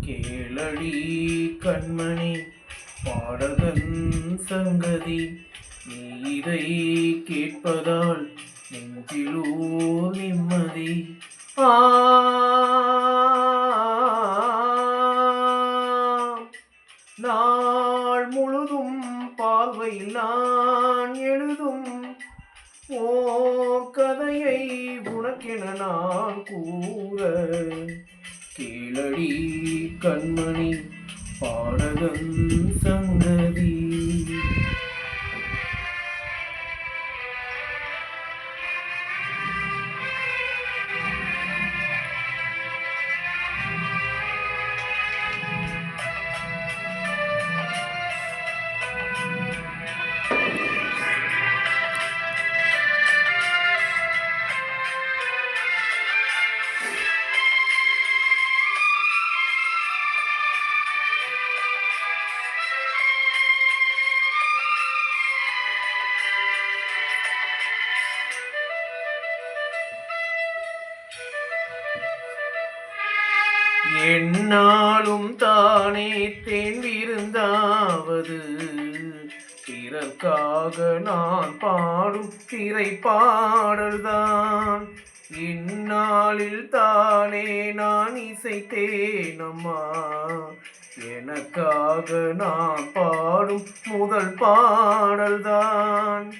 கேளடி கண்மணி பாடகன் சங்கதி நீ இதை கேட்பதால் நெஞ்சிலோ நிம்மதி. ஆ. நாள் முழுதும் பார்வையில் நான் எழுதும் ஓர் கதையை உனக்கென நான் கூற கீழடி கண்மணி பாடகன் சங்கதி என்னாலும் தானே தேர்ந்திருந்தாவது பிறர்க்காக நான் பாடும் திரை பாடல்தான் இந்நாளில் தானே நான் இசைத்தேனம்மா எனக்காக நான் பாடும் முதல் பாடல்தான்.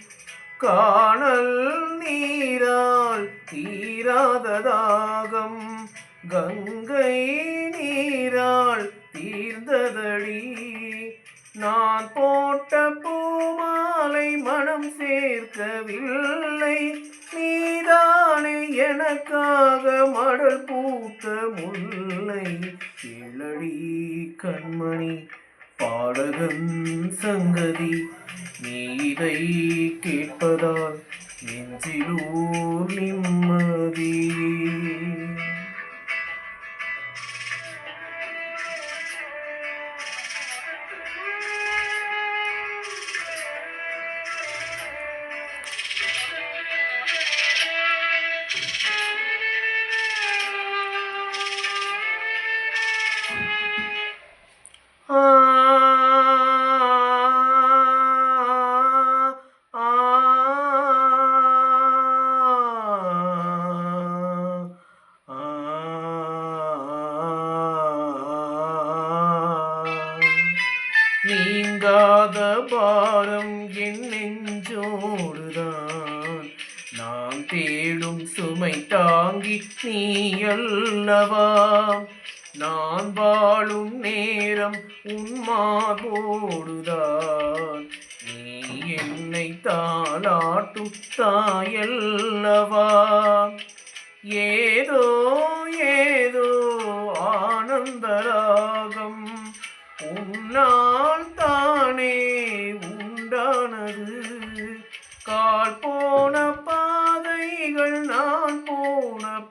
காணல் நீரால் தீராத தாகம் கங்கை நீரால் தீர்ந்ததடி. நான் போட்ட பூமாலை மனம் சேர்க்கவில்லை. நீதானே எனக்காக மடல் பூத்த முல்லை. இளடி கண்மணி பாடகன் சங்கதி நீ இதை கேட்பதால் நெஞ்சிலூர் நிம்ம நீங்காத பாரம் என் நெஞ்சோடுதான். நான் தேடும் சுமை தாங்கி நீ அல்லவா? நான் வாழும் நேரம் உன்மாதோடுதான் நீ என்னை தாளாட்டும் தாயல்லவா? ஏதோ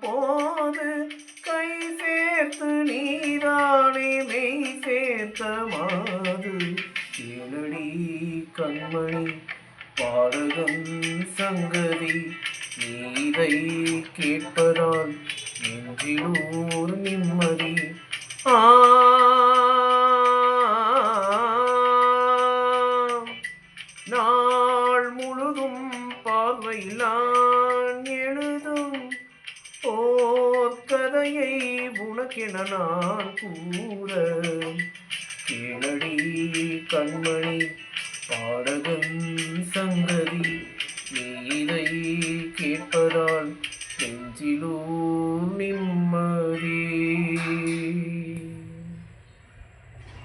போன போது கை சேர்த்து நீரானே மெய் சேர்த்த மாது. ஏழடி கண்மணி பாடகன் சங்கதி நீதை கேட்பதால் நெஞ்சிலூர் நிம்மதி. ஆ. நாள் முழுதும் பார்வையில்லா ஓர் உனக்கென நான் கூற. கேளடி கண்மணி பாடகன் சங்கதி நீ இதை கேட்பதால்